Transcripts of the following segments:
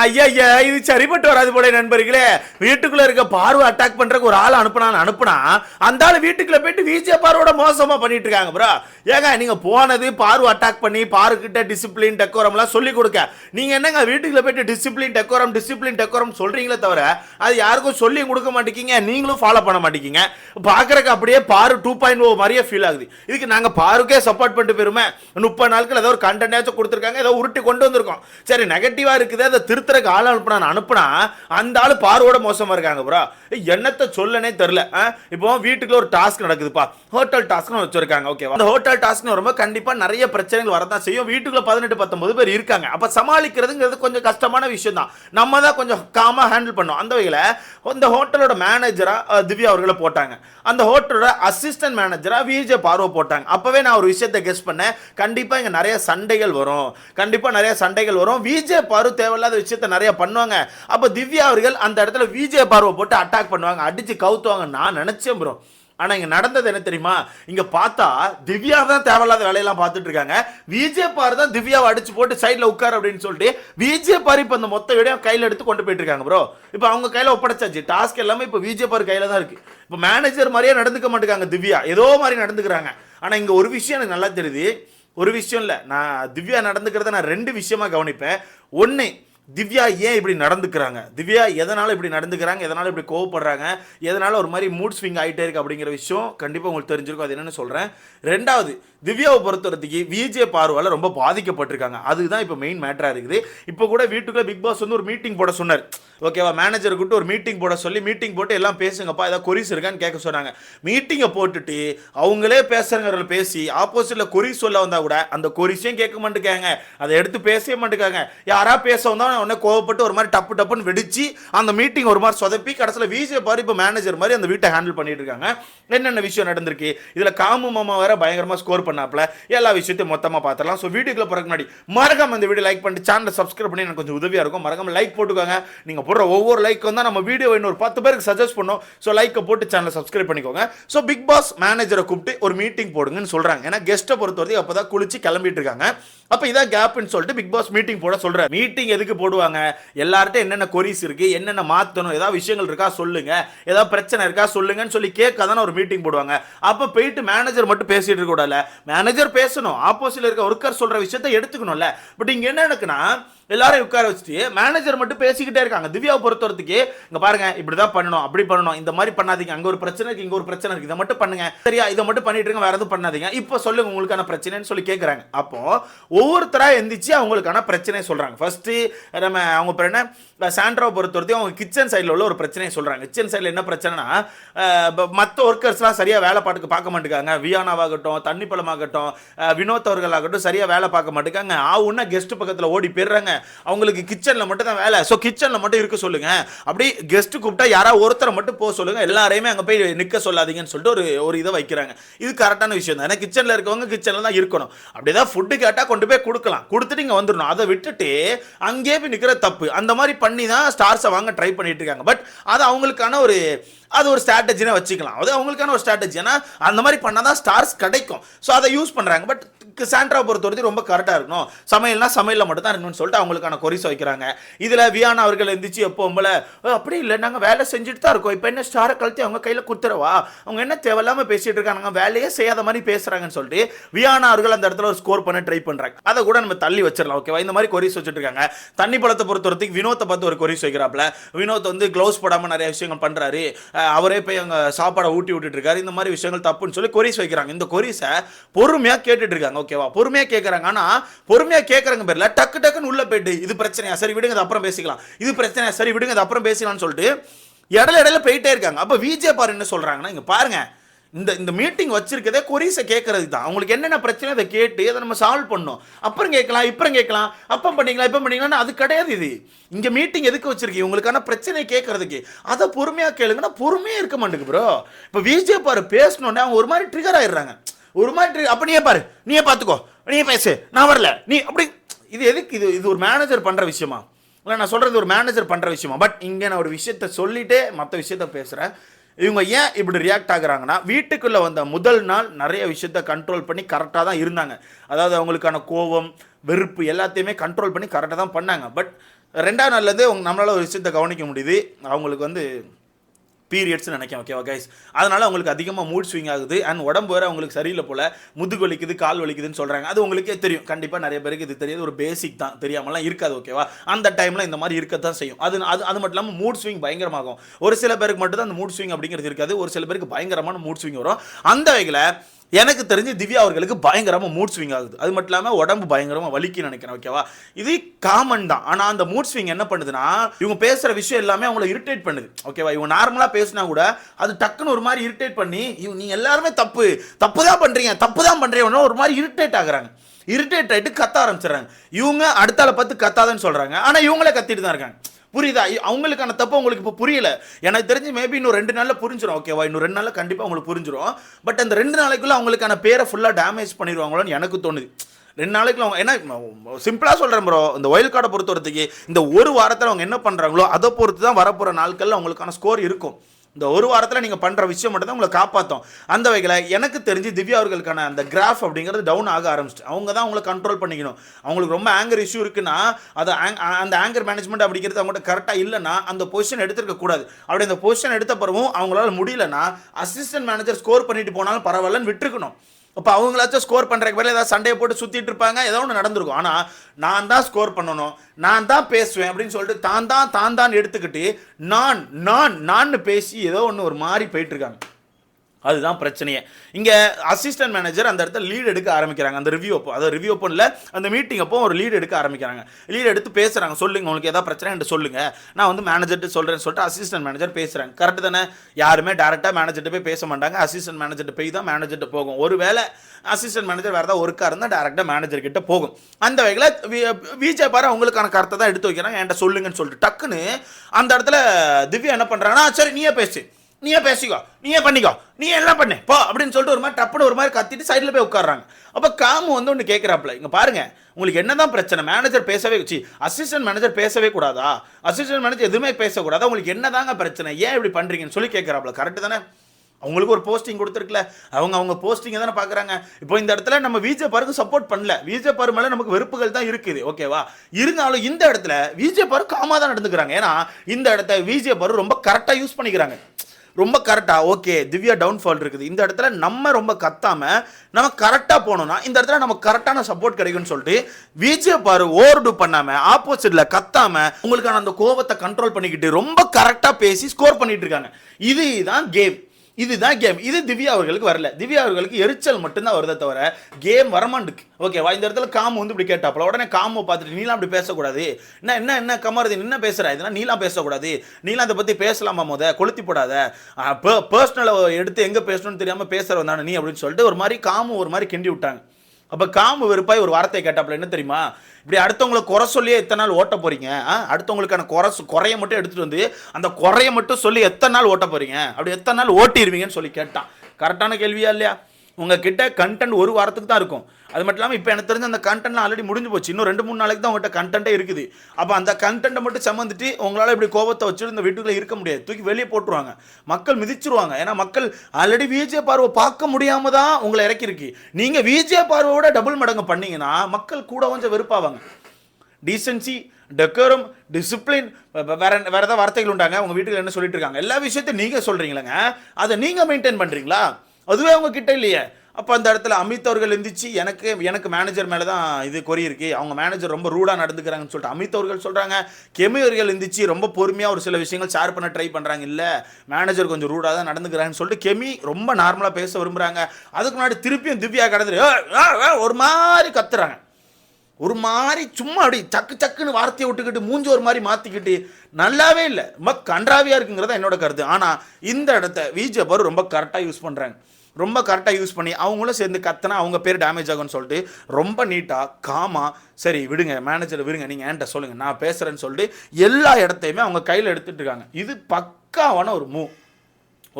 ஐயா ஐயா இது சரிப்பட்டு வராது போல நண்பர்களே. வீட்டுக்குள்ள இருக்க பார்வை அட்டாக் பண்றதுக்கு ஒரு ஆள் அனுப்புனான்னு அனுப்புனா அந்த ஆள் வீட்டுக்குள்ள போயிட்டு விஜய பார்வோட மோசமா பண்ணிட்டு இருக்காங்க ப்ரோ ஏங்க நீங்க போனது பார்வை அட்டாக் பண்ணி பாரு கிட்ட டிசிப்ளின் டெக்கோரம்லாம் சொல்லி கொடுக்க. நீங்க என்னங்க வீட்டுக்குள்ள போயிட்டு டிசிப்ளின் டெக்கோரம் டிசிப்ளின் டெக்கோரம் சொல்றீங்களே தவிர அது யாருக்கும் சொல்லி கொடுக்க மாட்டேங்கிங்க நீங்களும் ஃபாலோ பண்ண மாட்டேங்கிங்க. பாக்குறதுக்கு அப்படியே பாரு டூ பாயிண்ட் ஓ மாதிரியே ஃபீல் ஆகுது. இதுக்கு நாங்க பாருக்கே சப்போர்ட் பண்ணிட்டு போயிருமே. முப்பது நாட்கள் ஏதோ ஒரு கண்டென்ட் கொடுத்துருக்காங்க ஏதோ உருட்டி கொண்டு வந்திருக்கோம். சரி நெகட்டிவா இருக்குது அதை திருத்தறக்கு ஆள் அனுப்புனா அனுப்புனா அந்த ஆள் பார்வோட மோசமா இருக்காங்க ப்ரோ என்னத்த சொல்லனே தெரில இப்போ வீட்டுக்குள்ள ஒரு டாஸ்க் நடக்குதுப்பா. ஹோட்டல் டாஸ்க்னு வச்சிருக்காங்க ஓகேவா அந்த ஹோட்டல் டாஸ்க்னு வரும்போது கண்டிப்பாக நிறைய பிரச்சனைகள் வரதான் செய்யும். வீட்டுக்குள்ள பதினெட்டு பத்தொன்பது பேர் இருக்காங்க. அப்போ சமாளிக்கிறதுங்கிறது கொஞ்சம் கஷ்டமான விஷயம் தான் நம்ம தான் கொஞ்சம் காமாக ஹேண்டில் பண்ணோம். அந்த வகையில் இந்த ஹோட்டலோட மேனேஜராக திவ்யா அவர்களை போட்டாங்க. அந்த ஹோட்டலோட அசிஸ்டன்ட் மேனேஜராக விஜே பார்வை போட்டாங்க. அப்போவே நான் ஒரு விஷயத்தை கெஸ் பண்ணேன். கண்டிப்பாக இங்கே நிறைய சண்டைகள் வரும். கண்டிப்பாக நிறைய சண்டைகள் வரும். விஜே பார்வை தேவையில்லாத விஷயத்த நிறைய பண்ணுவாங்க. அப்போ திவ்யா அவர்கள் அந்த இடத்துல விஜே பார்வை போட்டு அட்டாக் பண்ணுவாங்க. அடிச்சு கவுத்துவாங்க. நான் நினைச்சேன் ப்ரோ ஆனா இங்க நடந்தது என்ன தெரியுமா? இங்க பார்த்தா திவ்யா தான் தேவையில்லாத வேலையெல்லாம் பார்த்துட்டு இருக்காங்க. விஜே பார் தான் திவ்யாவை அடிச்சு போட்டு சைடில் உட்கார் அப்படின்னு சொல்லிட்டு விஜே பார் இப்ப அந்த மொத்த விடையும் கையில எடுத்து கொண்டு போயிட்டு இருக்காங்க ப்ரோ இப்போ அவங்க கையில ஒப்படைச்சாச்சு. டாஸ்க் எல்லாமே இப்போ விஜே பார் கையில தான் இருக்கு. இப்போ மேனேஜர் மாதிரியே நடந்துக்க மாட்டேங்காங்க திவ்யா. ஏதோ மாதிரி நடந்துக்கிறாங்க. ஆனா இங்க ஒரு விஷயம் எனக்கு நல்லா தெரியுது. ஒரு விஷயம் இல்லை. நான் திவ்யா நடந்துக்கிறத நான் ரெண்டு விஷயமா கவனிப்பேன். ஒன்று திவ்யா ஏன் இப்படி நடந்துக்கிறாங்க? திவ்யா எதனால் இப்படி நடந்துக்கிறாங்க? எதனால் இப்படி கோவப்படுறாங்க? எதனால் ஒரு மாதிரி மூட் ஸ்விங் ஆகிட்டே இருக்கு அப்படிங்கிற விஷயம் கண்டிப்பாக உங்களுக்கு தெரிஞ்சிருக்கும். அது என்னென்னு சொல்கிறேன் ரெண்டாவது திவ்யாவை பொறுத்தவரத்துக்கு விஜே பார்வையில் ரொம்ப பாதிக்கப்பட்டிருக்காங்க. அதுதான் இப்போ மெயின் மேட்டராக இருக்குது. இப்போ கூட வீட்டுக்குள்ளே பிக் பாஸ் வந்து ஒரு மீட்டிங் போட சொன்னார். ஓகேவா மேனேஜர் கூட்டு ஒரு மீட்டிங் போட சொல்லி மீட்டிங் போட்டு எல்லாம் பேசுங்கப்பா ஏதாவது கொரிஸ் இருக்கான்னு கேட்க சொன்னாங்க. மீட்டிங்கை போட்டுட்டு அவங்களே பேசுறவங்க பேசி ஆப்போசிட்டில் கொரிஸ் சொல்ல வந்தால் கூட அந்த கொரிஸையும் கேட்க மாட்டேங்காங்க அதை எடுத்து பேசவே மாட்டேங்காங்க யாராக பேச வந்தால் வந்தா உடனே கோவப்பட்டு ஒரு மாதிரி டப்பு டப்புன்னு வெடிச்சு அந்த மீட்டிங் ஒரு மாதிரி சொதப்பி கடைசியில் விஜய பாரு இப்போ மேனேஜர் மாதிரி அந்த வீட்டை ஹேண்டில் பண்ணிட்டு இருக்காங்க. என்னென்ன விஷயம் நடந்திருக்கு? இதில் காமு மாமா வேற பயங்கரமாக ஸ்கோர் பண்ணாப்ல எல்லா விஷயத்தையும் மொத்தமாக பார்த்துலாம் ஸோ வீடியோக்குள்ள போறதுக்கு முன்னாடி மறக்காம இந்த வீடியோ லைக் பண்ணிட்டு சேனலை சப்ஸ்கிரைப் பண்ணி எனக்கு கொஞ்சம் உதவியாக இருக்கும். மறக்காம லைக் போட்டுக்கோங்க. நீங்கள் போடுற ஒவ்வொரு லைக் வந்து நம்ம வீடியோ இன்னொரு பத்து பேருக்கு சஜஸ்ட் பண்ணோம். ஸோ லைக்கை போட்டு சேனலை சப்ஸ்கிரைப் பண்ணிக்கோங்க. ஸோ பிக் பாஸ் மேனேஜரை கூப்பிட்டு ஒரு மீட்டிங் போடுங்கன்னு சொல்கிறாங்க ஏன்னா கெஸ்ட்டை பொறுத்தவரைக்கும் அப்பதான் குளிச்சு கிளம்பிட்டு இருக்காங்க. அப்போ இதான் கேப்னு சொல்லிட்டு பிக் பாஸ் மீட்டிங் போட சொல்றாரு. மீட்டிங் எதுக்கு போடுவாங்க? எல்லார்ட்டும் என்னென்ன கொரிஸ் இருக்கு? என்னென்ன மாத்தணும்? ஏதாவது விஷயங்கள் இருக்கா? சொல்லுங்க. ஏதாவது பிரச்சனை இருக்கா? சொல்லுங்கன்னு சொல்லி கேட்க தானே ஒரு மீட்டிங் போடுவாங்க. அப்போ போயிட்டு மேனேஜர் மட்டும் பேசிட்டு இருக்கக்கூடாதுல மேனேஜர் பேசணும். ஆப்போசிட்ல இருக்க ஒர்க்கர் சொல்ற விஷயத்த எடுத்துக்கணும்ல. பட் இங்க என்ன நடக்குன்னா எல்லாரையும் உட்கார வச்சுட்டு மேனேஜர் மட்டும் பேசிக்கிட்டே இருக்காங்க. திவ்யாவை பொறுத்தவரத்துக்கு இங்க பாருங்க இப்படிதான் பண்ணணும் அப்படி பண்ணணும். இந்த மாதிரி பண்ணாதீங்க. அங்க ஒரு பிரச்சனை இருக்கு இங்க ஒரு பிரச்சனை இருக்கு. இதை மட்டும் பண்ணுங்க. சரியா? இதை மட்டும் பண்ணிட்டு இருங்க வேற எதுவும் பண்ணாதீங்க. இப்போ சொல்லுங்க உங்களுக்கான பிரச்சனைன்னு சொல்லி கேட்கறாங்க அப்போ ஒவ்வொருத்தராக எந்திரிச்சு அவங்களுக்கான பிரச்சனையை சொல்கிறாங்க ஃபஸ்ட்டு நம்ம அவங்க பேர் என்ன? சாண்ட்ராவை பொறுத்தவரைக்கும் அவங்க கிச்சன் சைடில் உள்ள ஒரு பிரச்சனையை சொல்கிறாங்க கிச்சன் சைடில் என்ன பிரச்சனைனா மற்ற ஒர்க்கர்ஸ்லாம் சரியாக வேலை பாட்டுக்கு பார்க்க மாட்டேங்காங்க. வியானாவாகட்டும் தண்ணி பழமாகட்டும் வினோத் அவர்கள் ஆகட்டும் வேலை பார்க்க மாட்டேங்காங்க. ஆவுன்னா கெஸ்ட் பக்கத்தில் ஓடி போயிடுறாங்க. அவங்களுக்கு கிச்சனில் மட்டும் தான் வேலை. ஸோ கிச்சனில் மட்டும் இருக்க சொல்லுங்கள் அப்படி கெஸ்ட் கூப்பிட்டா யாராவது ஒருத்தரை மட்டும் போக சொல்லுங்கள் எல்லாரையுமே அங்கே போய் நிற்க சொல்லாதீங்கன்னு சொல்லிட்டு ஒரு ஒரு இதை வைக்கிறாங்க. இது கரெக்டான விஷயம் தான். ஏன்னா கிச்சனில் இருக்கவங்க கிச்சனில் தான் இருக்கணும். அப்படி தான் ஃபுட்டு கேட்டா கொண்டு போய் கொடுக்கலாம். கொடுத்துட்டு இங்கே வந்துடணும் அதை விட்டுட்டு அங்கேயே போய் நிற்கிற தப்பு. அந்த மாதிரி பண்ணி தான் ஸ்டார்ஸை வாங்க ட்ரை பண்ணிட்டு இருக்காங்க. பட் அது அவங்களுக்கான ஒரு அது ஒரு ஸ்ட்ராட்டஜினே வச்சுக்கலாம். அது அவங்களுக்கான ஒரு ஸ்ட்ராட்டஜி ஏன்னா அந்த மாதிரி பண்ணால் தான் ஸ்டார்ஸ் கிடைக்கும். ஸோ அதை யூஸ் பண்ணுறாங்க பட் சாண்ட்ரா பொறுத்தவரைக்கும் ரொம்ப கரெக்டாக இருக்கணும். சமையல்னா சமையலில் மட்டும் தான் இருக்கணும்னு சொல்லிட்டு அவங்களுக்கான கொரிஸ் வைக்கிறாங்க. இதில் வியானா அவர்கள் எந்திரிச்சு எப்போ உங்களை அப்படி இல்லை. நாங்கள் வேலை செஞ்சுட்டு தான் இருக்கோம். இப்போ என்ன ஸ்டாரை கழுத்தி அவங்க கையில் கொடுத்துருவா அவங்க என்ன தேவையில்லாமல் பேசிகிட்டு இருக்காங்க? வேலையே செய்யாத மாதிரி பேசுகிறாங்கன்னு சொல்லிட்டு வியானா அவர்கள் அந்த இடத்துல ஒரு ஸ்கோர் பண்ண ட்ரை பண்ணுறாங்க அதை கூட நம்ம தள்ளி வச்சிடலாம். ஓகேவா இந்த மாதிரி கொரிஸ் வச்சுட்டு இருக்காங்க. தண்ணி பழத்தை பொறுத்தவரைக்கும் வினோத்தை பார்த்து ஒரு கொரிஸ் வைக்கிறாப்ல வினோத் வந்து க்ளவுஸ் போடாமல் நிறைய விஷயங்கள் பண்ணுறாரு அவரே போய் அங்கே சாப்பாடை ஊட்டி விட்டுட்டுருக்காரு இந்த மாதிரி விஷயங்கள் தப்புன்னு சொல்லி கொரிஸ் வைக்கிறாங்க. இந்த கொரிஸை பொறுமையாக கேட்டுட்டு இருக்காங்க. ஓகேவா பொறுமையாக கேட்குறாங்க ஆனால் பொறுமையாக கேட்குறாங்க பேரில் டக்கு டக்குன்னு உள்ளே போயிட்டு இது பிரச்சனையா? சரி விடுங்க அது அப்புறம் பேசிக்கலாம். இது பிரச்சனையா? சரி விடுங்க அது அப்புறம் பேசிக்கலாம்னு சொல்லிட்டு இடையில இடையில போயிட்டே இருக்காங்க. அப்போ விஜே பாரு என்ன சொல்கிறாங்கன்னா இங்கே பாருங்கள் இந்த இந்த மீட்டிங் வச்சிருக்கதே கொரிஸை கேட்கறது தான் அவங்களுக்கு என்னென்ன பிரச்சனை அதை கேட்டு அதை நம்ம சால்வ் பண்ணணும். அப்புறம் கேட்கலாம் இப்புறம் கேட்கலாம். அப்பம் பண்ணிக்கலாம் இப்போ பண்ணிக்கலாம் அது கிடையாது இது. இங்கே மீட்டிங் எதுக்கு வச்சிருக்கீங்க? உங்களுக்கான பிரச்சனை கேட்கறதுக்கு அதை பொறுமையாக கேளுங்கன்னா பொறுமையே இருக்க மாட்டேங்குது ப்ரோ இப்போ விஜே பாரு பேசணுன்னே அவங்க ஒரு மாதிரி ட்ரிகர் ஆயிடுறாங்க. ஒரு மாதிரி ட்ரி அப்போ நீயே பாரு. நீயே பார்த்துக்கோ நீயே பேசு. நான் வரல. நீ அப்படி இது எதுக்கு இது? இது ஒரு மேனேஜர் பண்ணுற விஷயமா? இல்லை நான் சொல்கிறது ஒரு மேனேஜர் பண்ணுற விஷயமா? பட் இங்கே நான் ஒரு விஷயத்த சொல்லிட்டே மற்ற விஷயத்த பேசுகிறேன் இவங்க ஏன் இப்படி ரியாக்ட் ஆகுறாங்கன்னா வீட்டுக்குள்ளே வந்த முதல் நாள் நிறைய விஷயத்த கண்ட்ரோல் பண்ணி கரெக்டாக தான் இருந்தாங்க. அதாவது அவங்களுக்கான கோபம் வெறுப்பு எல்லாத்தையுமே கண்ட்ரோல் பண்ணி கரெக்டாக தான் பண்ணாங்க. பட் ரெண்டாவது நாள்லேருந்து அவங்க நம்மளால் ஒரு விஷயத்தை கவனிக்க முடியுது. அவங்களுக்கு வந்து பீரியட்ஸ்னு நினைக்கிறேன் ஓகேவா கைஸ் அதனால அவங்களுக்கு அதிகமாக மூட் ஸ்விங் ஆகுது. அண்ட் உடம்பு வேறு அவங்களுக்கு சரியில்லை போல. முதுகு வலிக்குது கால் வலிக்குதுன்னு சொல்கிறாங்க அது உங்களுக்கே தெரியும். கண்டிப்பாக நிறைய பேருக்கு இது தெரியாது. ஒரு பேசிக் தான். தெரியாமலாம் இருக்காது ஓகேவா அந்த டைமில் இந்த மாதிரி இருக்க தான் செய்யும். அது அது அது மட்டும் இல்லாமல் மூட் ஸ்விங் பயங்கரமாகும். ஒரு சில பேருக்கு மட்டும் தான் அந்த மூட் ஸ்விங் அப்படிங்கிறது இருக்காது. ஒரு சில பேருக்கு பயங்கரமான மூட் ஸ்விங் வரும். அந்த வகையில் எனக்கு தெரிஞ்சு திவ்யா அவர்களுக்கு பயங்கரமாக மூட் ஸ்விங் ஆகுது. அது மட்டும் இல்லாமல் உடம்பு பயங்கரமாக வலிக்குன்னு நினைக்கிறேன் ஓகேவா இது காமன் தான். ஆனால் அந்த மூட் ஸ்விங் என்ன பண்ணுதுன்னா இவங்க பேசுகிற விஷயம் எல்லாமே அவங்கள இரிட்டேட் பண்ணுது. ஓகேவா இவங்க நார்மலாக பேசினா கூட அது டக்குன்னு ஒரு மாதிரி இரிட்டேட் பண்ணி இவங்க நீங்கள் எல்லாருமே தப்பு. தப்பு தான் பண்ணுறீங்க தப்பு தான் பண்ணுறீங்க ஒரு மாதிரி இரிட்டேட் ஆகுறாங்க. இரிட்டேட் ஆகிட்டு கத்த ஆரம்பிச்சிடுறாங்க. இவங்க அடுத்தால பார்த்து கத்தாதன்னு சொல்கிறாங்க ஆனால் இவங்களே கத்திட்டு தான் இருக்காங்க. புரியுதா? அவங்களுக்கான தப்பு உங்களுக்கு இப்போ புரியல. எனக்கு தெரிஞ்சு மேபி இன்னும் ரெண்டு நாளில் புரிஞ்சிடும் ஓகேவா இன்னும் ரெண்டு நாளில் கண்டிப்பாக உங்களுக்கு புரிஞ்சிடும் பட் அந்த ரெண்டு நாளைக்குள்ள அவங்களுக்கான பேரை ஃபுல்லாக டேமேஜ் பண்ணிடுவாங்களோன்னு எனக்கு தோணுது. ரெண்டு நாளைக்கு அவங்க ஏன்னா சிம்பிளாக சொல்கிறேன் ப்ரோ இந்த ஒயில் கார்டை பொறுத்த வரத்துக்கு இந்த ஒரு வாரத்தில் அவங்க என்ன பண்ணுறாங்களோ அதை பொறுத்து தான் வரப்போகிற நாட்களில் அவங்களுக்கான ஸ்கோர் இருக்கும். இந்த ஒரு வாரத்தில் நீங்கள் பண்ணுற விஷயம் மட்டும் தான் உங்களை காப்பாற்றும் அந்த வகையில் எனக்கு தெரிஞ்சு திவ்யா அவர்களுக்கான அந்த கிராஃப் அப்படிங்கிறது டவுன் ஆக ஆரம்பிச்சிட்டு அவங்க தான் அவங்களை கண்ட்ரோல் பண்ணிக்கணும். அவங்களுக்கு ரொம்ப ஆங்கர் இஷ்யூ இருக்குன்னா அது அந்த ஆங்கர் மேனேஜ்மெண்ட் அப்படிங்கிறது அவங்கள்ட்ட கரெக்டாக இல்லைன்னா அந்த பொசிஷன் எடுத்துருக்கக்கூடாது அப்படி அந்த பொசிஷன் எடுத்த பிறகும் அவங்களால முடியலன்னா அசிஸ்டன்ட் மேனேஜர் ஸ்கோர் பண்ணிட்டு போனாலும் பரவாயில்லன்னு விட்டுருக்கணும். அப்போ அவங்களாச்சும் ஸ்கோர் பண்ணுறக்கு பதில் ஏதாவது சண்டையை போட்டு சுற்றிட்டு இருப்பாங்க ஏதோ ஒன்று நடந்திருக்கும். ஆனால் நான் தான் ஸ்கோர் பண்ணணும் நான் தான் பேசுவேன் அப்படின்னு சொல்லிட்டு தான் தான் தான் தான் எடுத்துக்கிட்டு நான் நான் நான் பேசி ஏதோ ஒன்று ஒரு மாதிரி போயிட்டுருக்காங்க அதுதான் பிரச்சனையே. இங்கே அசிஸ்டன்ட் மேனேஜர் அந்த இடத்துல லீட் எடுக்க ஆரம்பிக்கிறாங்க. அந்த ரிவ்யூ அப்போ அதாவது ரிவ்யூ ஓப்பனில் அந்த மீட்டிங் அப்போ ஒரு லீட் எடுக்க ஆரம்பிக்கிறாங்க. லீட் எடுத்து பேசுகிறாங்க சொல்லுங்க உங்களுக்கு ஏதாவது பிரச்சனை என்கிட்ட சொல்லுங்க. நான் வந்து மேனேஜர்கிட்ட சொல்கிறேன்னு சொல்லிட்டு அசிஸ்டன்ட் மேனேஜர் பேசுகிறாங்க கரெக்டு தானே? யாருமே டேரெக்டாக மேனேஜர்கிட்ட போய் பேச மாட்டாங்க. அசிஸ்டன்ட் மேனேஜர்கிட்ட போய் தான் மேனேஜர்கிட்ட போகும். ஒரு வேளை அசிஸ்டன்ட் மேனேஜர் வேறு ஏதாவது ஒர்க்காக இருந்தால் டேரெக்டாக மேனேஜர் போகும். அந்த வகையில் விஜய் பாரு அவங்களுக்கான கருத்தை தான் எடுத்து வைக்கிறாங்க. என்கிட்ட சொல்லுங்கன்னு சொல்லிட்டு டக்குன்னு அந்த இடத்துல திவ்யா என்ன பண்ணுறாங்கன்னா சரி நீயே பேசு. நீயே பேசிக்கோ நீயே பண்ணிக்கோ நீ எல்லாம் பண்ணு போ அப்படின்னு சொல்லிட்டு ஒரு மாதிரி டப்புன்னு ஒரு மாதிரி கத்திட்டு சைடில் போய் உட்காடுறாங்க அப்போ காமு வந்து ஒன்று கேட்குறாப்புல இங்கே பாருங்க உங்களுக்கு என்னதான் பிரச்சனை? மேனேஜர் பேசவே வச்சு அசிஸ்டன்ட் மேனேஜர் பேசவே கூடாதா? அசிஸ்டன்ட் மேனேஜர் எதுவுமே பேசக்கூடாதா? உங்களுக்கு என்னதாங்க பிரச்சனை? ஏன் இப்படி பண்ணுறீங்கன்னு சொல்லி கேட்குறாப்புல கரெக்டு தானே? அவங்களுக்கு ஒரு போஸ்டிங் கொடுத்துருக்குல அவங்க அவங்க போஸ்டிங்கை தானே பார்க்குறாங்க இப்போ இந்த இடத்துல நம்ம விஜே பாருக்கு சப்போர்ட் பண்ணல. விஜே பாரு மேலே நமக்கு வெறுப்புகள் தான் இருக்குது ஓகேவா இருந்தாலும் இந்த இடத்துல விஜே பாரு காமாக தான் நடந்துக்கிறாங்க. ஏன்னா இந்த இடத்த விஜே பாரு ரொம்ப கரெக்டாக யூஸ் பண்ணிக்கிறாங்க. ரொம்ப கரெக்டாக ஓகே திவ்யா டவுன்ஃபால் இருக்குது. இந்த இடத்துல நம்ம ரொம்ப கத்தாம நம்ம கரெக்டாக போனோம்னா இந்த இடத்துல நம்ம கரெக்டான சப்போர்ட் கிடைக்கும்னு சொல்லிட்டு விஜய பாரு ஓவர்டு பண்ணாமல் ஆப்போசிட்டில் கத்தாமல் உங்களுக்கான அந்த கோபத்தை கண்ட்ரோல் பண்ணிக்கிட்டு ரொம்ப கரெக்டாக பேசி ஸ்கோர் பண்ணிட்டு இருக்காங்க. இதுதான் கேம் இதுதான் கேம் இது திவ்யா அவர்களுக்கு வரல. திவ்யா அவர்களுக்கு எரிச்சல் மட்டும்தான் வருதே தவிர கேம் வரமாண்டுக்கு ஓகேவா இந்த இடத்துல காமு வந்து இப்படி கேட்டாப்புல. உடனே காமு பார்த்துட்டு நீலாம் அப்படி பேசக்கூடாது. என்ன என்ன என்ன கமருது என்ன பேசுற? இதெல்லாம் நீலாம் பேசக்கூடாது. நீலாம் அதை பற்றி பேசலாமா முத? கொளுத்தி போடாத. பர்சனலை எடுத்து எங்கே பேசணும்னு தெரியாமல் பேசுகிற வந்தானே நீ அப்படின்னு சொல்லிட்டு ஒரு மாதிரி காமு ஒரு மாதிரி கிண்டி விட்டாங்க. அப்போ காமு வெறுப்பாய் ஒரு வார்த்தை கேட்டாப்புல என்ன தெரியுமா? இப்படி அடுத்தவங்களை குறை சொல்லியே எத்தனை நாள் ஓட்ட போறீங்க? அடுத்தவங்களுக்கான குறை சொ- குறைய மட்டும் எடுத்துட்டு வந்து அந்த குறைய மட்டும் சொல்லி எத்தனை நாள் ஓட்ட போறீங்க? அப்படி எத்தனை நாள் ஓட்டிடுவீங்கன்னு சொல்லி கேட்டான். கரெக்டான கேள்வியா இல்லையா? உங்ககிட்ட கண்டென்ட் ஒரு வாரத்துக்கு தான் இருக்கும். அது மட்டும் இல்லாமல் இப்போ எனக்கு தெரிஞ்ச அந்த கண்டென்ட்லாம் ஆல்ரெடி முடிஞ்சு போச்சு. இன்னும் ரெண்டு மூணு நாளைக்கு தான் உங்கள்கிட்ட கண்டென்ட்டே இருக்குது. அப்போ அந்த கண்டென்ட்டை மட்டும் சம்மந்துட்டு உங்களால் இப்படி கோபத்தை வச்சுட்டு இந்த வீட்டுக்குள்ளே இருக்க முடியாது. தூக்கி வெளியே போட்டுருவாங்க. மக்கள் மிதிச்சிருவாங்க. ஏன்னா மக்கள் ஆல்ரெடி விஜய பார்வை பார்க்க முடியாமல் தான் உங்களை இறக்கிருக்கு நீங்கள் விஜய பார்வையோட டபுள் மடங்கு பண்ணீங்கன்னா மக்கள் கூட கொஞ்சம் வெறுப்பாவாங்க. டீசென்சி டெக்கோரம் டிசிப்ளின் வேற வேற ஏதாவது வார்த்தைகள் உண்டாங்க? உங்கள் வீட்டுக்கு என்ன சொல்லிட்டு இருக்காங்க? எல்லா விஷயத்தையும் நீங்கள் சொல்கிறீங்களாங்க அதை நீங்கள் மெயின்டைன் பண்ணுறீங்களா அதுவே அவங்க கிட்ட இல்லையே. அப்போ அந்த இடத்துல அமித் அவர்கள் எந்திரிச்சு எனக்கு எனக்கு மேனேஜர் மேலே தான் இது கொரி இருக்கு. அவங்க மேனேஜர் ரொம்ப ரூடாக நடந்துக்கிறாங்கன்னு சொல்லிட்டு அமித் அவர்கள் சொல்கிறாங்க கெமி அவர்கள் எந்திரிச்சு ரொம்ப பொறுமையாக ஒரு சில விஷயங்கள் ஷேர் பண்ண ட்ரை பண்ணுறாங்க இல்லை மேனேஜர் கொஞ்சம் ரூடாக தான் நடந்துக்கிறாங்கன்னு சொல்லிட்டு கெமி ரொம்ப நார்மலாக பேச விரும்புகிறாங்க அதுக்கு முன்னாடி திருப்பியும் திவ்யா கடந்துட்டு ஒரு மாதிரி கத்துறாங்க. ஒரு மாதிரி சும்மா அப்படி சக்கு சக்குன்னு வார்த்தையை விட்டுக்கிட்டு மூஞ்சி ஒரு மாதிரி மாற்றிக்கிட்டு நல்லாவே இல்லை. ரொம்ப கன்றாவியாக இருக்குங்கிறத என்னோட கருத்து. ஆனால் இந்த இடத்த விஜய் ரொம்ப கரெக்டாக யூஸ் பண்ணுறாங்க ரொம்ப கரெக்டாக யூஸ் பண்ணி அவங்களும் சேர்ந்து கத்தனா அவங்க பேர் டேமேஜ் ஆகும்னு சொல்லிட்டு ரொம்ப நீட்டாக காமா சரி விடுங்க மேனேஜர் விடுங்க நீங்கள் என்கிட்ட சொல்லுங்கள் நான் பேசுகிறேன்னு சொல்லிட்டு எல்லா இடத்தையுமே அவங்க கையில் எடுத்துகிட்டு இருக்காங்க. இது பக்காவான ஒரு மூவ்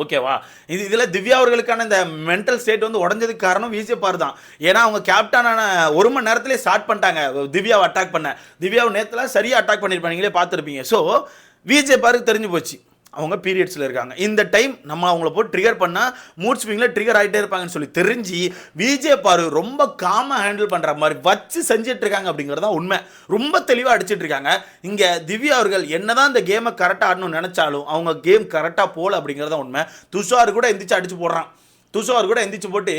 ஓகேவா? இது இதில் திவ்யா அவர்களுக்கான இந்த மென்டல் ஸ்டேட் வந்து உடஞ்சதுக்கு காரணம் விஜயபார் தான். ஏன்னா அவங்க கேப்டனான ஒரு மணி நேரத்திலே ஸ்டார்ட் பண்ணிட்டாங்க. திவ்யாவை அட்டாக் பண்ண. திவ்யாவை நேற்றுலாம் சரியாக அட்டாக் பண்ணியிருப்பாங்களே பார்த்துருப்பீங்க. ஸோ விஜயபாருக்கு தெரிஞ்சு போச்சு. அவங்க பீரியட்ஸில் இருக்காங்க. இந்த டைம் நம்ம அவங்கள போட்டு ட்ரிகர் பண்ணால் மூட் ஸ்விங்கில் ட்ரிகர் ஆகிட்டே இருப்பாங்கன்னு சொல்லி தெரிஞ்சு விஜே பாரு ரொம்ப காமாக ஹேண்டில் பண்ணுற மாதிரி வச்சு செஞ்சுட்டு இருக்காங்க அப்படிங்கிறது தான் உண்மை. ரொம்ப தெளிவாக அடிச்சிட்டு இருக்காங்க. இங்கே திவ்யா அவர்கள் என்னதான் இந்த கேமை கரெக்டாக ஆடணும்னு நினச்சாலும் அவங்க கேம் கரெக்டாக போகல அப்படிங்கிறது தான் உண்மை. துஷார் கூட எந்திரிச்சு அடிச்சு போடுறான். துஷார் கூட எந்திரிச்சு போட்டு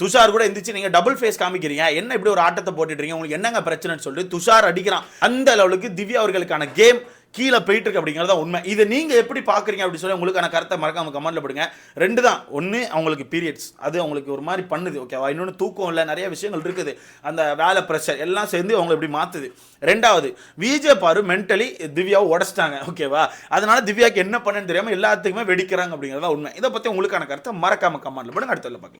துஷார் கூட எந்திரிச்சு நீங்கள் டபுள் ஃபேஸ் காமிக்கிறீங்க. என்ன இப்படி ஒரு ஆட்டத்தை போட்டுட்டு இருக்கீங்க? உங்களுக்கு என்னங்க பிரச்சனைன்னு சொல்லிட்டு துஷார் அடிக்கிறான். அந்த லெவலுக்கு திவ்யா அவர்களுக்கான கேம் கீழே போயிட்டு இருக்கு அப்படிங்கிறது தான் உண்மை. இதை நீங்க எப்படி பாக்குறீங்க அப்படின்னு சொல்லி உங்களுக்கான கருத்தை மறக்காம கமெண்ட்ல போடுங்க. ரெண்டு தான். ஒன்று அவங்களுக்கு பீரியட்ஸ் அது அவங்களுக்கு ஒரு மாதிரி பண்ணுது ஓகேவா இன்னொன்று தூக்கம் இல்லை நிறைய விஷயங்கள் இருக்குது. அந்த வேலை ப்ரெஷர் எல்லாம் சேர்ந்து அவங்களை இப்படி மாத்துது. ரெண்டாவது விஜே பாரு மென்டலி திவ்யாவை உடச்சிட்டாங்க ஓகேவா அதனால திவ்யாக்கு என்ன பண்ணுன்னு தெரியாம எல்லாத்துக்குமே வெடிக்கிறாங்க அப்படிங்கிறதா உண்மை. இதை பத்தி உங்களுக்கான கருத்தை மறக்காம கமெண்ட்ல போடுங்க. அடுத்த பார்க்கலாம்.